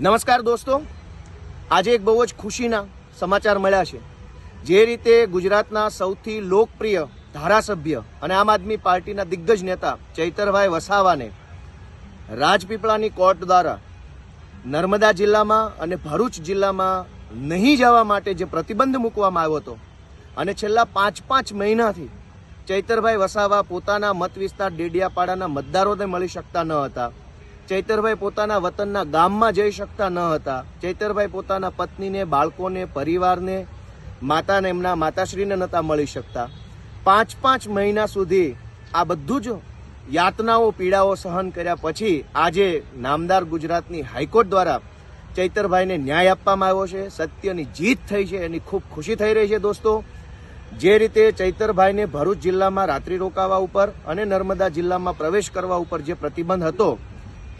નમસ્કાર દોસ્તો. આજે એક બહુ જ ખુશીના સમાચાર મળ્યા છે. જે રીતે ગુજરાતના સૌથી લોકપ્રિય ધારાસભ્ય અને આમ આદમી પાર્ટીના દિગ્ગજ નેતા ચૈતરભાઈ વસાવાને રાજપીપળાની કોર્ટ દ્વારા નર્મદા જિલ્લામાં અને ભરૂચ જિલ્લામાં નહીં જવા માટે જે પ્રતિબંધ મૂકવામાં આવ્યો હતો અને છેલ્લા પાંચ પાંચ મહિનાથી ચૈતરભાઈ વસાવા પોતાના મત વિસ્તાર ડેડિયાપાડાના મતદારોને મળી શકતા ન હતા. ચૈતરભાઈ પોતાના વતનના ગામમાં જઈ શકતા ન હતા. ચૈતરભાઈ પોતાના પત્નીને, બાળકોને, પરિવારને, માતાને એમના માતાશ્રીને નહોતા મળી શકતા. પાંચ પાંચ મહિના સુધી આ બધું જ યાતનાઓ, પીડાઓ સહન કર્યા પછી આજે નામદાર ગુજરાતની હાઈકોર્ટ દ્વારા ચૈતરભાઈને ન્યાય આપવામાં આવ્યો છે. સત્યની જીત થઈ છે. એની ખૂબ ખુશી થઈ રહી છે દોસ્તો. જે રીતે ચૈતરભાઈને ભરૂચ જિલ્લામાં રાત્રિ રોકાવા ઉપર અને નર્મદા જિલ્લામાં પ્રવેશ કરવા ઉપર જે પ્રતિબંધ હતો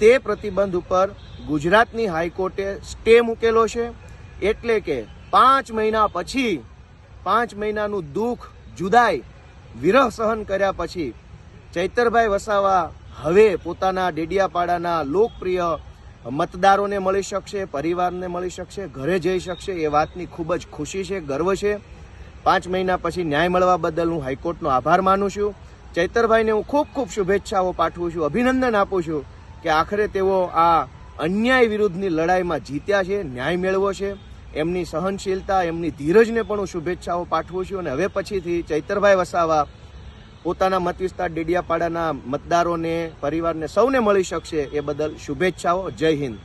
તે પ્રતિબંધ ઉપર ગુજરાતની હાઈકોર્ટે સ્ટે મૂકેલો છે. એટલે કે પાંચ મહિના પછી, પાંચ મહિનાનું દુઃખ, જુદાઈ, વિરહ સહન કર્યા પછી ચૈતરભાઈ વસાવા હવે પોતાના ડેડિયાપાડાના લોકપ્રિય મતદારોને મળી શકશે, પરિવારને મળી શકશે, ઘરે જઈ શકશે એ વાતની ખૂબ જ ખુશી છે, ગર્વ છે. પાંચ મહિના પછી ન્યાય મળવા બદલ હું હાઈકોર્ટનો આભાર માનું છું. ચૈતરભાઈને હું ખૂબ ખૂબ શુભેચ્છાઓ પાઠવું છું, અભિનંદન આપું છું. કે આખરે તેઓ આ અન્યાય વિરુદ્ધની લડાઈમાં જીત્યા છે, ન્યાય મેળવો છે. એમની સહનશીલતા, એમની ધીરજને પણ હું શુભેચ્છાઓ પાઠવું છું અને હવે પછીથી ચૈતરભાઈ વસાવા પોતાના મત વિસ્તાર ડેડિયાપાડાના મતદારોને, પરિવારને સૌને મળી શકશે એ બદલ શુભેચ્છાઓ. જય હિન્દ.